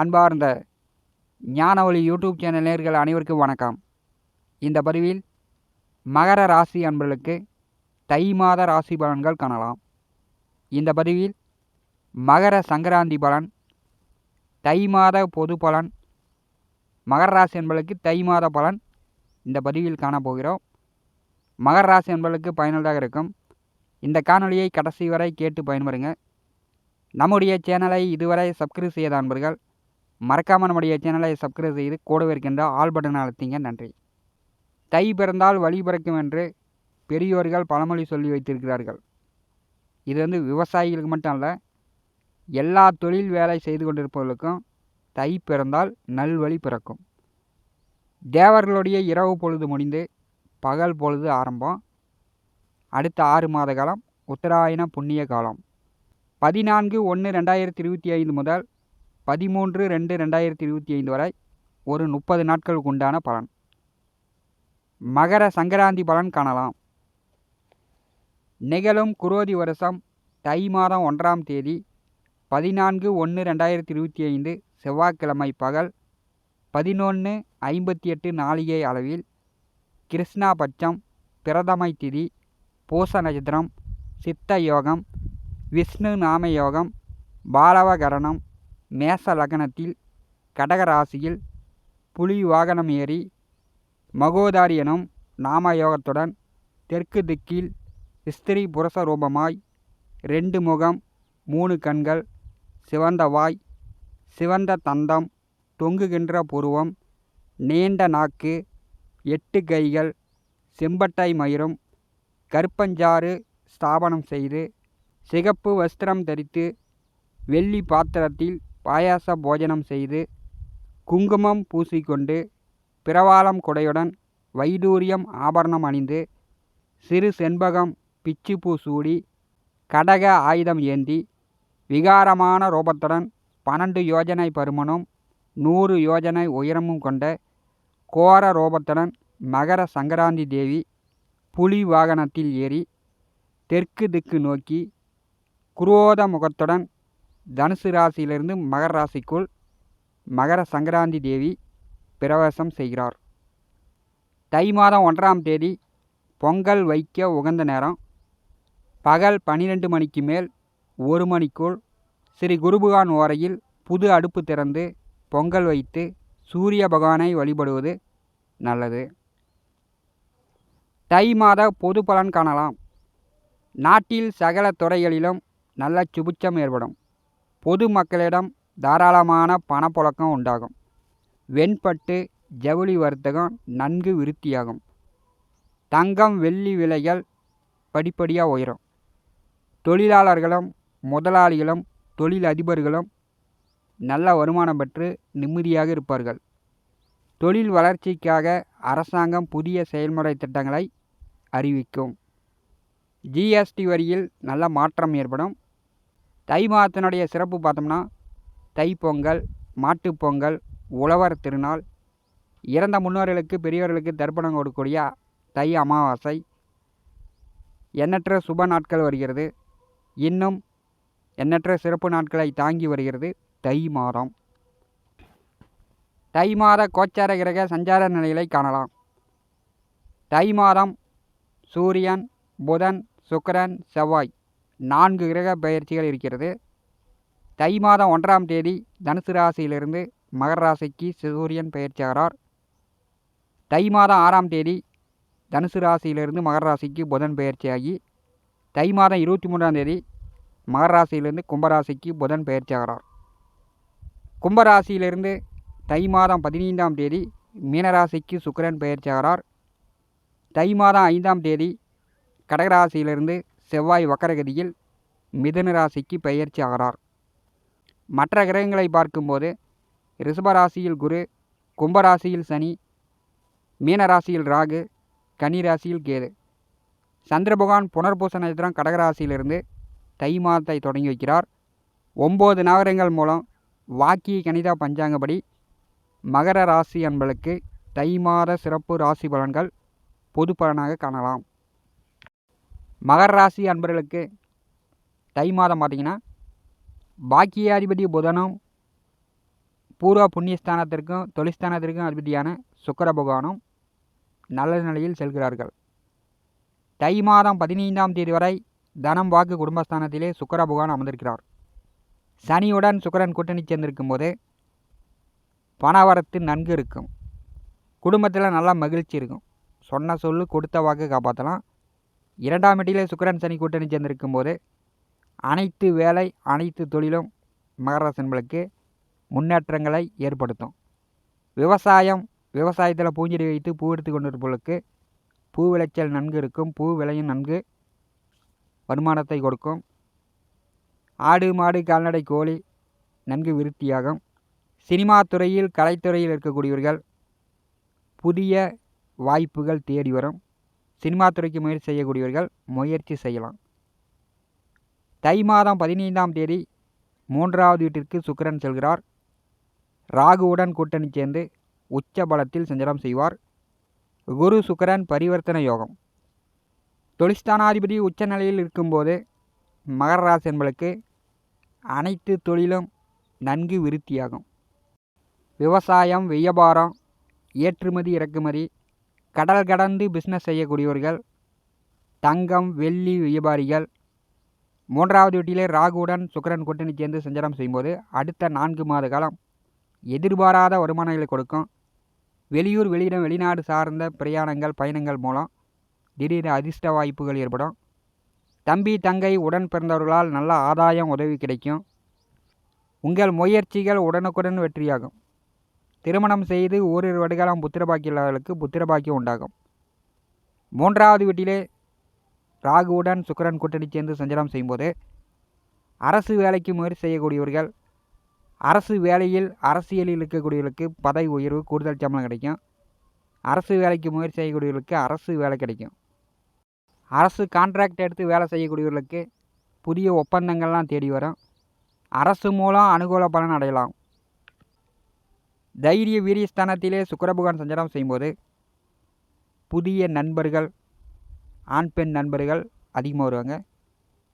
அன்பார்ந்த ஞானவழி YouTube channel நேர்கள் அனைவருக்கும் வணக்கம். இந்த பதிவில் மகர ராசி அன்பர்களுக்கு தை மாத ராசி பலன்கள் காணலாம். இந்த பதிவில் மகர சங்கராந்தி பலன் தை மாத பொது பலன் மகர ராசி என்பதற்கு தை மாத பலன் இந்த பதிவில் காணப்போகிறோம். மகர ராசி என்பதற்கு பயனுள்ளதாக இருக்கும். இந்த காணொலியை கடைசி வரை கேட்டு பயன்பெறுங்க. நம்முடைய சேனலை இதுவரை சப்ஸ்கிரைப் செய்யாத அன்பர்கள் மறக்காமல் நம்முடைய சேனலை சப்ஸ்கிரைப் செய்து கூடவே இருக்கின்ற ஆல் பட்டன் அழுத்திங்க. நன்றி. தை பிறந்தால் வழி பிறக்கும் என்று பெரியோர்கள் பழமொழி சொல்லி வைத்திருக்கிறார்கள். இது வந்து விவசாயிகளுக்கு மட்டும் அல்ல எல்லா தொழில் வேலை செய்து கொண்டிருப்பவர்களுக்கும் தை பிறந்தால் நல்வழி பிறக்கும். தேவர்களுடைய இரவு பொழுது முடிந்து பகல் பொழுது ஆரம்பம். அடுத்த ஆறு மாத காலம் உத்தராயண புண்ணிய காலம். பதினான்கு ஒன்று ரெண்டாயிரத்தி இருபத்தி ஐந்து முதல் பதிமூன்று ரெண்டு ரெண்டாயிரத்தி இருபத்தி ஐந்து வரை ஒரு முப்பது நாட்களுக்கு உண்டான பலன். மகர சங்கராந்தி பலன் காணலாம். நிகழும் குரோதி வருஷம் தை மாதம் ஒன்றாம் தேதி பதினான்கு ஒன்று ரெண்டாயிரத்தி இருபத்தி ஐந்து செவ்வாய்க்கிழமை பகல் பதினொன்று ஐம்பத்தி எட்டு நாளிகை அளவில் கிருஷ்ணாபட்சம் பிரதமை திதி பூச நட்சத்திரம் சித்த யோகம் விஷ்ணு நாம யோகம் பாலவகரணம் மேச லக்னத்தில் கடகராசியில் புலி வாகனம் ஏறி மகோதாரி எனும் நாமயோகத்துடன் தெற்கு திக்கில் ஸ்திரீ புருஷ ரூபமாய் ரெண்டு முகம் மூணு கண்கள் சிவந்த வாய் சிவந்த தந்தம் தொங்குகின்ற புருவம் நீண்ட நாக்கு எட்டு கைகள் செம்பட்டை மயிரும் கருப்பஞ்சாறு ஸ்தாபனம் செய்து சிகப்பு வஸ்திரம் தரித்து வெள்ளி பாத்திரத்தில் பாயாச போஜனம் செய்து குங்குமம் பூசிக்கொண்டு பிரவாளம் குடையுடன் வைடூரியம் ஆபரணம் அணிந்து சிறு செண்பகம் பிச்சுப்பூ சூடி கடக ஆயுதம் ஏந்தி விகாரமான ரூபத்துடன் பன்னெண்டு யோஜனை பருமனும் நூறு யோஜனை உயரமும் கொண்ட கோர ரூபத்துடன் மகர சங்கராந்தி தேவி புலி வாகனத்தில் ஏறி தெற்கு திக்கு நோக்கி குரோத முகத்துடன் தனுசு ராசியிலிருந்து மகர ராசிக்குள் மகர சங்கராந்தி தேவி பிரவேசம் செய்கிறார். தை மாதம் ஒன்றாம் தேதி பொங்கல் வைக்க உகந்த நேரம். பகல் பன்னிரெண்டு மணிக்கு மேல் ஒரு மணிக்குள் ஸ்ரீ குருபகான் ஓரையில் புது அடுப்பு திறந்து பொங்கல் வைத்து சூரிய பகவானை வழிபடுவது நல்லது. தை மாத பொது பலன் காணலாம். நாட்டில் சகல துறைகளிலும் நல்ல சுபிச்சம் ஏற்படும். பொது மக்களிடம் தாராளமான பணப்புழக்கம் உண்டாகும். வெண்பட்டு ஜவுளி வர்த்தகம் நன்கு விருத்தியாகும். தங்கம் வெள்ளி விலைகள் படிப்படியாக உயரும். தொழிலாளர்களும் முதலாளிகளும் தொழில் அதிபர்களும் நல்ல வருமானம் பெற்று நிம்மதியாக இருப்பார்கள். தொழில் வளர்ச்சிக்காக அரசாங்கம் புதிய செயல்முறை திட்டங்களை அறிவிக்கும். ஜிஎஸ்டி வரியில் நல்ல மாற்றம் ஏற்படும். தை மாதத்தினுடைய சிறப்பு பார்த்தோம்னா தைப்பொங்கல் மாட்டுப்பொங்கல் உழவர் திருநாள் இறந்த முன்னோர்களுக்கு பெரியவர்களுக்கு தர்ப்பணம் கொடுக்கக்கூடிய தை அமாவாசை எண்ணற்ற சுப நாட்கள் வருகிறது. இன்னும் எண்ணற்ற சிறப்பு நாட்களை தாங்கி வருகிறது தை மாதம். தை மாத கோச்சார கிரக சஞ்சார நிலைகளை காணலாம். தை மாதம் சூரியன் புதன் சுக்கரன் செவ்வாய். நான்கு கிரக பயிற்சிகள் இருக்கிறது. தை மாதம் ஒன்றாம் தேதி தனுசு ராசியிலிருந்து மகர ராசிக்கு சூரியன் பயிற்சியாகிறார். தை மாதம் ஆறாம் தேதி தனுசு ராசியிலிருந்து மகர ராசிக்கு புதன் பயிற்சியாகி தை மாதம் இருபத்தி மூன்றாம் தேதி மகர ராசியிலிருந்து கும்பராசிக்கு புதன் பயிற்சியாகிறார். கும்பராசியிலிருந்து தை மாதம் பதினைந்தாம் தேதி மீனராசிக்கு சுக்கரன் பயிற்சியாகிறார். தை மாதம் ஐந்தாம் தேதி கடகராசியிலிருந்து செவ்வாய் வக்கரகதியில் மிதன ராசிக்கு பெயர்ச்சி ஆகிறார். மற்ற கிரகங்களை பார்க்கும்போது ரிஷபராசியில் குரு கும்பராசியில் சனி மீனராசியில் ராகு கன்னிராசியில் கேது. சந்திர பகவான் புனர்பூச நட்சத்திரம் கடகராசியிலிருந்து தை மாதத்தை தொடங்கி வைக்கிறார். ஒம்பது நகரங்கள் மூலம் வாக்கிய கணிதா பஞ்சாங்கப்படி மகர ராசி என்பளுக்கு தை மாத சிறப்பு ராசி பலன்கள் பொது பலனாக காணலாம். மகர ராசி அன்பர்களுக்கு தை மாதம் பார்த்திங்கன்னா பாக்கியாதிபதி புதனும் பூர்வ புண்ணியஸ்தானத்திற்கும் தொழிற்ஸ்தானத்திற்கும் அதிபதியான சுக்கர பகவானும் நல்ல நிலையில் செல்கிறார்கள். தை மாதம் பதினைந்தாம் தேதி வரை தனம் வாக்கு குடும்பஸ்தானத்திலே சுக்கர பகவான் அமர்ந்திருக்கிறார். சனியுடன் சுக்கரன் கூட்டணி சேர்ந்திருக்கும் போது பணவரத்து நன்கு இருக்கும். குடும்பத்தில் நல்லா மகிழ்ச்சி இருக்கும். சொன்ன சொல்லு கொடுத்த வாக்கு காப்பாற்றலாம் இரண்டாம் இடத்திலே சுக்கரன் சனி கூட்டணி சேர்ந்திருக்கும் போது அனைத்து வேலை அனைத்து தொழிலும் மகராசன்களுக்கு முன்னேற்றங்களை ஏற்படுத்தும். விவசாயம் விவசாயத்தில் பூஞ்செடி வைத்து பூ எடுத்து கொண்டிருப்பவர்களுக்கு பூ விளைச்சல் நன்கு இருக்கும் பூ விலையும் நன்கு வருமானத்தை கொடுக்கும். ஆடு மாடு கால்நடை கோழி நன்கு விருத்தியாகும். சினிமா துறையில் கலைத்துறையில் இருக்கக்கூடியவர்கள் புதிய வாய்ப்புகள் தேடி வரும். சினிமா துறைக்கு முயற்சி செய்யக்கூடியவர்கள் முயற்சி செய்யலாம். தை மாதம் பதினைந்தாம் தேதி மூன்றாவது வீட்டிற்கு சுக்கரன் செல்கிறார். ராகுவுடன் கூட்டணி சேர்ந்து உச்ச பலத்தில் சஞ்சலம் செய்வார். குரு சுக்கரன் பரிவர்த்தனை யோகம். தொழிற்தானாதிபதி உச்ச நிலையில் இருக்கும்போது மகர ராசி என்பளுக்கு அனைத்து தொழிலும் நன்கு விருத்தியாகும். விவசாயம் வியாபாரம் ஏற்றுமதி இறக்குமதி கடல் கடந்து பிஸ்னஸ் செய்யக்கூடியவர்கள் தங்கம் வெள்ளி வியாபாரிகள் மூன்றாவது வீட்டிலே ராகுடன் சுக்கிரன் கூட்டணி சேர்ந்து சஞ்சாரம் செய்யும்போது அடுத்த நான்கு மாத காலம் எதிர்பாராத வருமானங்களை கொடுக்கும். வெளியூர் வெளியிடம் வெளிநாடு சார்ந்த பிரயாணங்கள் பயணங்கள் மூலம் திடீர் அதிர்ஷ்ட வாய்ப்புகள் ஏற்படும். தம்பி தங்கை உடன் பிறந்தவர்களால் நல்ல ஆதாயம் உதவி கிடைக்கும். உங்கள் முயற்சிகள் உடனுக்குடன் வெற்றியாகும். திருமணம் செய்து ஓரிரு வருகாலம் புத்திரபாக்கி இல்லாதவர்களுக்கு புத்திரபாக்கியம் உண்டாகும். மூன்றாவது வீட்டிலே ராகுவுடன் சுக்கரன் கூட்டணி சேர்ந்து சஞ்சலம் செய்யும்போது அரசு வேலைக்கு முயற்சி செய்யக்கூடியவர்கள் அரசு வேலையில் அரசியலில் இருக்கக்கூடியவர்களுக்கு பதவி உயர்வு கூடுதல் சம்பளம் கிடைக்கும். அரசு வேலைக்கு முயற்சி செய்யக்கூடியவர்களுக்கு அரசு வேலை கிடைக்கும். அரசு கான்ட்ராக்ட் எடுத்து வேலை செய்யக்கூடியவர்களுக்கு புதிய ஒப்பந்தங்கள்லாம் தேடி வரும். அரசு மூலம் அனுகூல பலன் அடையலாம். தைரிய வீரியஸ்தானத்திலே சுக்கரபகவான் சஞ்சாரம் செய்யும்போது புதிய நண்பர்கள் ஆண் பெண் நண்பர்கள் அதிகமாக வருவாங்க.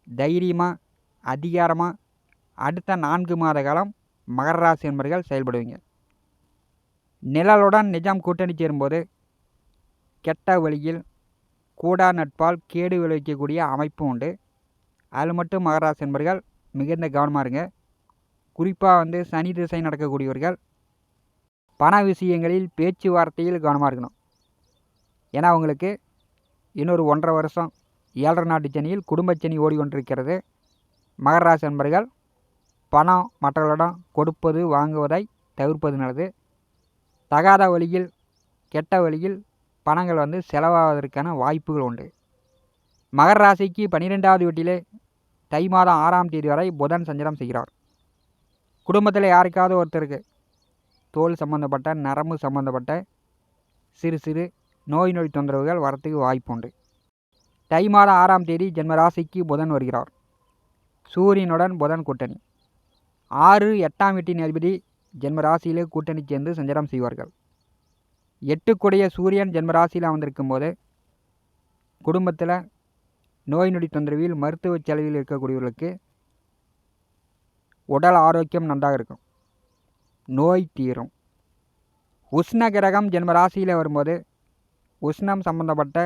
தைரியமாக அதிகாரமாக அடுத்த நான்கு மாத காலம் மகர ராசி என்பர்கள் செயல்படுவீங்க. நிழலுடன் நிஜாம் கூட்டணி சேரும்போது கெட்ட வழியில் கூடா நட்பால் கேடு விளைவிக்கக்கூடிய அமைப்பு உண்டு. அதில் மட்டும் மகராசி நண்பர்கள் மிகுந்த கவனமாக இருங்க. குறிப்பாக வந்து சனி திசை நடக்கக்கூடியவர்கள் பண விஷயங்களில் பேச்சுவார்த்தையில் கவனமாக இருக்கணும். ஏன்னா அவங்களுக்கு இன்னொரு ஒன்றரை வருஷம் ஏழரை நாட்டு சனியில் குடும்ப சனி ஓடிக்கொண்டிருக்கிறது மகராசி நண்பர்கள் பணம் மற்றவர்களிடம் கொடுப்பது வாங்குவதை தவிர்ப்பது நல்லது. தகாத வழியில் கெட்ட வழியில் பணங்கள் வந்து செலவாவதற்கான வாய்ப்புகள் உண்டு. மகர ராசிக்கு பன்னிரெண்டாவது வீட்டிலே தை மாதம் ஆறாம் தேதி வரை புதன் சஞ்சலம் செய்கிறார். குடும்பத்தில் யாருக்காவது ஒருத்தருக்கு தோல் சம்பந்தப்பட்ட நரம்பு சம்பந்தப்பட்ட சிறு சிறு நோய் நொடி தொந்தரவுகள் வரத்துக்கு வாய்ப்புண்டு தை மாதம் ஆறாம் தேதி ஜென்மராசிக்கு புதன் வருகிறார். சூரியனுடன் புதன் கூட்டணி. ஆறு எட்டாம் வீட்டின் அதிபதி ஜென்மராசியிலே கூட்டணி சேர்ந்து சஞ்சாரம் செய்வார்கள். எட்டுக்குடைய சூரியன் ஜென்மராசியில் அமர்ந்திருக்கும் போது குடும்பத்தில் நோய் நொடி தொந்தரவில் மருத்துவ செலவில் இருக்கக்கூடியவர்களுக்கு உடல் ஆரோக்கியம் நன்றாக இருக்கும். நோய் தீரும் உஷ்ண கிரகம் ஜென்ம ராசியில் வரும்போது உஷ்ணம் சம்பந்தப்பட்ட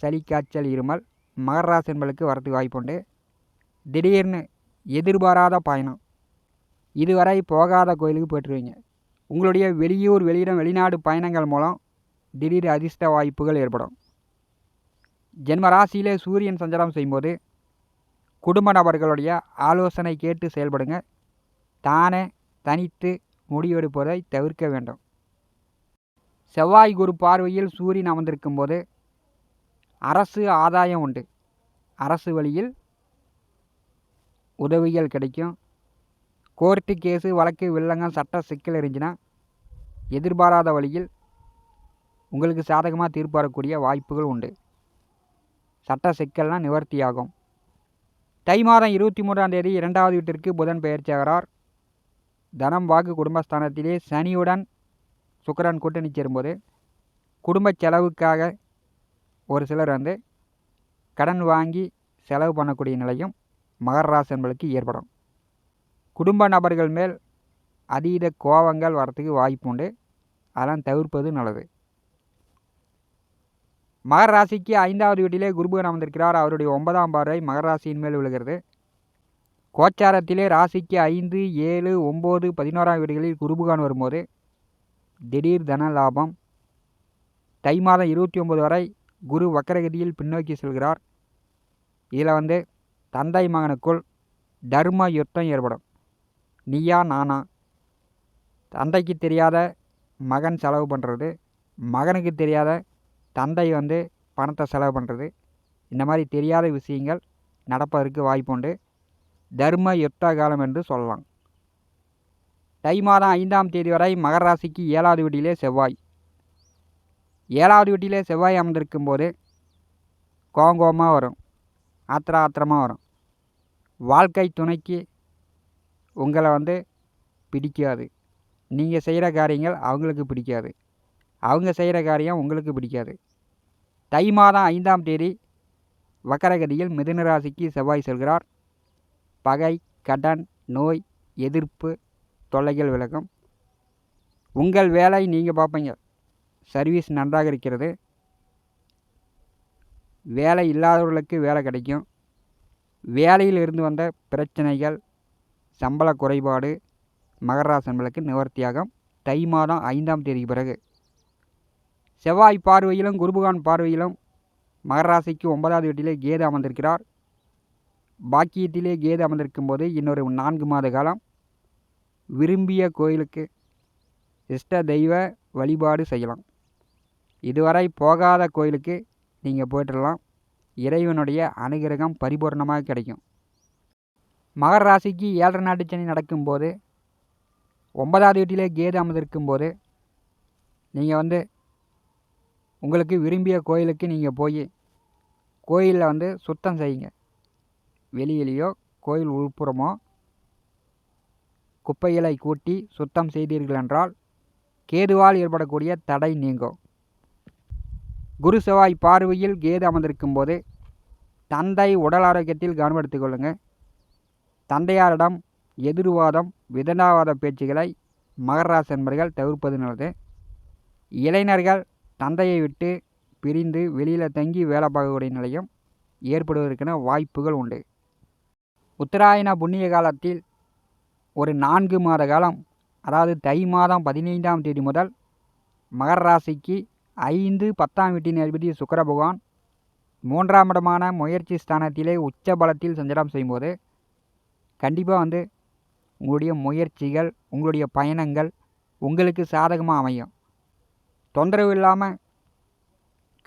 சளி காய்ச்சல் இருமல் மகர ராசி என்பளுக்கு வரத்துக்கு வாய்ப்புண்டு திடீர்னு எதிர்பாராத பயணம். இதுவரை போகாத கோயிலுக்கு போயிட்டுருவீங்க. உங்களுடைய வெளியூர் வெளியிடம் வெளிநாடு பயணங்கள் மூலம் திடீர் அதிர்ஷ்ட வாய்ப்புகள் ஏற்படும். ஜென்ம ராசியிலே சூரியன் சஞ்சாரம் செய்யும்போது குடும்ப நபர்களுடைய ஆலோசனை கேட்டு செயல்படுங்க. தானே தனித்து முடிவெடுப்பதை தவிர்க்க வேண்டும். செவ்வாய் குரு பார்வையில் சூரியன் அமர்ந்திருக்கும் போது அரசு ஆதாயம் உண்டு. அரசு வழியில் உதவிகள் கிடைக்கும். கோர்ட்டு கேஸு வழக்கு வில்லங்கம் சட்ட சிக்கல் இருந்துச்சுன்னா எதிர்பாராத வழியில் உங்களுக்கு சாதகமாக தீர்ப்பு வரக்கூடிய வாய்ப்புகள் உண்டு. சட்ட சிக்கல்லாம் நிவர்த்தியாகும். தை மாதம் இருபத்தி மூன்றாம் தேதி இரண்டாவது வீட்டிற்கு புதன் பெயர்ச்சியாகிறார் தனம் வாக்கு குடும்பஸ்தானத்திலே சனியுடன் சுக்கரன் கூட்டணி சேரும்போது குடும்ப செலவுக்காக ஒரு சிலர் வந்து கடன் வாங்கி செலவு பண்ணக்கூடிய நிலையும் மகர ராசி என்பதற்கு ஏற்படும். குடும்ப நபர்கள் மேல் அதீத கோபங்கள் வரத்துக்கு வாய்ப்பு உண்டு. அதெல்லாம் தவிர்ப்பது நல்லது. மகர ராசிக்கு ஐந்தாவது வீட்டிலே குருபகன் அமர்ந்திருக்கிறார். அவருடைய ஒன்பதாம் பார்வை மகர ராசியின் மேல் விழுகிறது. கோச்சாரத்திலே ராசிக்கு ஐந்து ஏழு ஒம்பது பதினோராம் வீடுகளில் குருபகான் வரும்போது திடீர் தன லாபம். தை மாதம் இருபத்தி ஒம்பது வரை குரு வக்கரகதியில் பின்னோக்கி செல்கிறார். இதில் வந்து தந்தை மகனுக்குள் தர்ம யுத்தம் ஏற்படும். நீயா நானா? தந்தைக்கு தெரியாத மகன் செலவு பண்ணுறது மகனுக்கு தெரியாத தந்தை வந்து பணத்தை செலவு பண்ணுறது இந்த மாதிரி தெரியாத விஷயங்கள் நடப்பதற்கு வாய்ப்புண்டு. தர்ம யுத்த காலம் என்று சொல்லலாம். தை மாதம் ஐந்தாம் தேதி வரை மகர ராசிக்கு ஏழாவது வீட்டிலே செவ்வாய். ஏழாவது வீட்டிலே செவ்வாய் அமர்ந்திருக்கும் போது கோங்கோமாக வரும். ஆத்திர ஆத்திரமாக வரும். வாழ்க்கை துணைக்கு உங்களை வந்து பிடிக்காது. நீங்கள் செய்கிற காரியங்கள் அவங்களுக்கு பிடிக்காது. அவங்க செய்கிற காரியம் உங்களுக்கு பிடிக்காது. தை மாதம் ஐந்தாம் தேதி வக்கரகதியில் மிதுன ராசிக்கு செவ்வாய் செல்கிறார். பகை கடன் நோய் எதிர்ப்பு தொல்லைகள் விலகும். உங்கள் வேலை நீங்கள் பார்ப்பீங்க. சர்வீஸ் நன்றாக இருக்கிறது. வேலை இல்லாதவர்களுக்கு வேலை கிடைக்கும். வேலையில் இருந்து வந்த பிரச்சனைகள் சம்பள குறைபாடு மகராசன்களுக்கு நிவர்த்தியாகும். தை மாதம் ஐந்தாம் தேதிக்கு பிறகு. செவ்வாய் பார்வையிலும் குருபகான் பார்வையிலும் மகராசிக்கு ஒன்பதாவது வீட்டிலே கேது அமர்ந்திருக்கிறார். பாக்கியத்திலே கேது அமர்ந்திருக்கும் போது இன்னொரு நான்கு மாத காலம் விரும்பிய கோயிலுக்கு இஷ்ட தெய்வ வழிபாடு செய்யலாம். இதுவரை போகாத கோயிலுக்கு நீங்கள் போயிட்டுலாம் இறைவனுடைய அனுகிரகம் பரிபூர்ணமாக கிடைக்கும். மகர ராசிக்கு ஏழரை நாட்டு சனி நடக்கும்போது ஒன்பதாவது வீட்டிலே கேது அமர்ந்திருக்கும் போது நீங்கள் வந்து உங்களுக்கு விரும்பிய கோயிலுக்கு நீங்கள் போய் கோயிலில் வந்து சுத்தம் செய்யுங்க. வெளியிலேயோ கோயில் உள்புறமோ குப்பைகளை கூட்டி சுத்தம் செய்தீர்கள் என்றால் கேதுவால் ஏற்படக்கூடிய தடை நீங்கும். குரு செவ்வாய் பார்வையில் கேது அமர்ந்திருக்கும் போது தந்தை உடல் ஆரோக்கியத்தில் கவனம் எடுத்துக்கொள்ளுங்கள் தந்தையாரிடம் எதிர்வாதம் விதண்டாவாத பேச்சுகளை மகராசி என்பர்கள் தவிர்ப்பது நல்லது. இளைஞர்கள் தந்தையை விட்டு பிரிந்து வெளியில் தங்கி வேலை பார்க்கக்கூடிய நிலையும் ஏற்படுவதற்கான வாய்ப்புகள் உண்டு. உத்தராயண புண்ணிய காலத்தில் ஒரு நான்கு மாத காலம் அதாவது தை மாதம் பதினைந்தாம் தேதி முதல் மகர ராசிக்கு ஐந்து பத்தாம் வீட்டின் அதிபதி சுக்கர பகவான் மூன்றாம் இடமான முயற்சி ஸ்தானத்திலே உச்ச பலத்தில் சஞ்சாரம் செய்யும்போது கண்டிப்பாக வந்து உங்களுடைய முயற்சிகள் உங்களுடைய பயணங்கள் உங்களுக்கு சாதகமாக அமையும். தொந்தரவு இல்லாமல்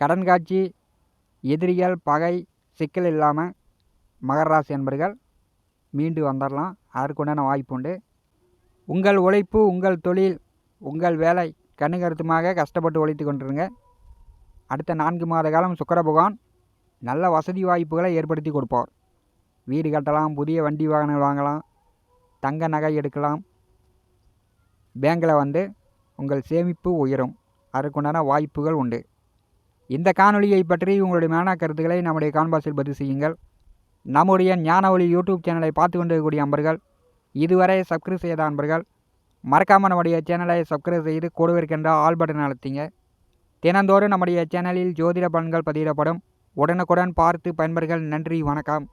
கடன் காட்சி எதிரிகள் பகை சிக்கல் இல்லாமல் மகர ராசி என்பர்கள் மீண்டு வந்துடலாம் அதற்குண்டான வாய்ப்பு உண்டு உங்கள் உழைப்பு உங்கள் தொழில் உங்கள் வேலை கண்ணுகருத்துமாக கஷ்டப்பட்டு உழைத்து கொண்டிருங்க. அடுத்த நான்கு மாத காலம் சுக்கர பகவான் நல்ல வசதி வாய்ப்புகளை ஏற்படுத்தி கொடுப்பார். வீடு கட்டலாம் புதிய வண்டி வாகனங்கள் வாங்கலாம் தங்க நகை எடுக்கலாம். பேங்கில் வந்து உங்கள் சேமிப்பு உயரும். அதற்குண்டான வாய்ப்புகள் உண்டு. இந்த காணொலியை பற்றி உங்களுடைய மேனா கருத்துக்களை நம்முடைய கான்பாஸில் பதிவு செய்யுங்கள். நம்முடைய ஞான ஒளி யூடியூப் சேனலை பார்த்து கொண்டிருக்கக்கூடிய அன்பர்கள் இதுவரை சப்ஸ்கிரைப் செய்யாத அன்பர்கள் மறக்காமல் நம்முடைய சேனலை சப்ஸ்கிரைப் செய்து கூடவே இருக்கின்ற ஆல் பட்டன் அழுத்திங்க. தினந்தோறும் நம்முடைய சேனலில் ஜோதிட பலன்கள் பதிவிடப்படும். உடனுக்குடன் பார்த்து பயன்பர்கள் நன்றி வணக்கம்.